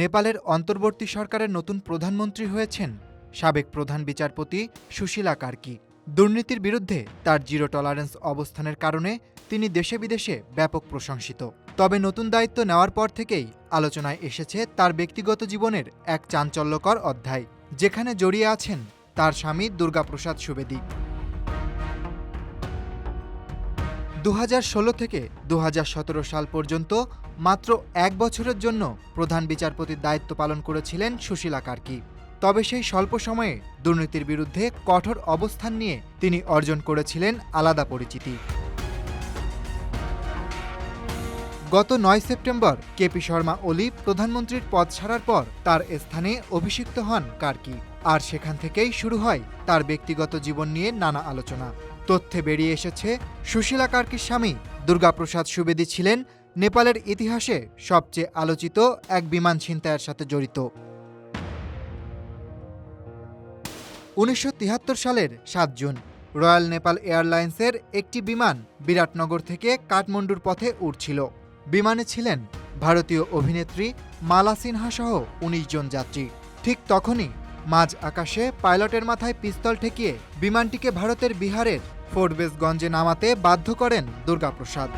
নেপালের অন্তর্বর্তী সরকারের নতুন প্রধানমন্ত্রী হয়েছেন সাবেক প্রধান বিচারপতি সুশীলা কার্কি। দুর্নীতির বিরুদ্ধে তার জিরো টলারেন্স অবস্থানের কারণে তিনি দেশে বিদেশে ব্যাপক প্রশংসিত। তবে নতুন দায়িত্ব নেওয়ার পর থেকেই আলোচনায় এসেছে তার ব্যক্তিগত জীবনের এক চাঞ্চল্যকর অধ্যায়, যেখানে জড়িয়ে আছেন তার স্বামী দুর্গাপ্রসাদ সুবেদী। দু হাজার ষোলো থেকে দু হাজার সতেরো সাল পর্যন্ত মাত্র এক বছরের জন্য প্রধান বিচারপতির দায়িত্ব পালন করেছিলেন সুশীলা কার্কি। তবে সেই স্বল্প সময়ে দুর্নীতির বিরুদ্ধে কঠোর অবস্থান নিয়ে তিনি অর্জন করেছিলেন আলাদা পরিচিতি। গত নয় সেপ্টেম্বর কেপি শর্মা ওলি প্রধানমন্ত্রীর পদ ছাড়ার পর তার স্থানে অভিষিক্ত হন কার্কি। আর সেখান থেকেই শুরু হয় তার ব্যক্তিগত জীবন নিয়ে নানা আলোচনা। তথ্যে বেরিয়ে এসেছে, সুশীলা কার্কির স্বামী দুর্গাপ্রসাদ সুবেদী ছিলেন নেপালের ইতিহাসে সবচেয়ে আলোচিত এক বিমান ছিনতাইয়ের সাথে জড়িত। উনিশশো তিয়াত্তর সালের সাত জুন, রয়্যাল নেপাল এয়ারলাইন্সের একটি বিমান বিরাটনগর থেকে কাঠমান্ডুর পথে উঠছিল বিমানে ছিলেন ভারতীয় অভিনেত্রী মালা সিনহা সহ উনিশ জন যাত্রী। ঠিক তখনই মাঝ আকাশে পাইলটের মাথায় পিস্তল ঠেকিয়ে বিমানটিকে ভারতের বিহারের ফোর্টবেসগঞ্জে নামাতে বাধ্য করেন দুর্গাপ্রসাদ।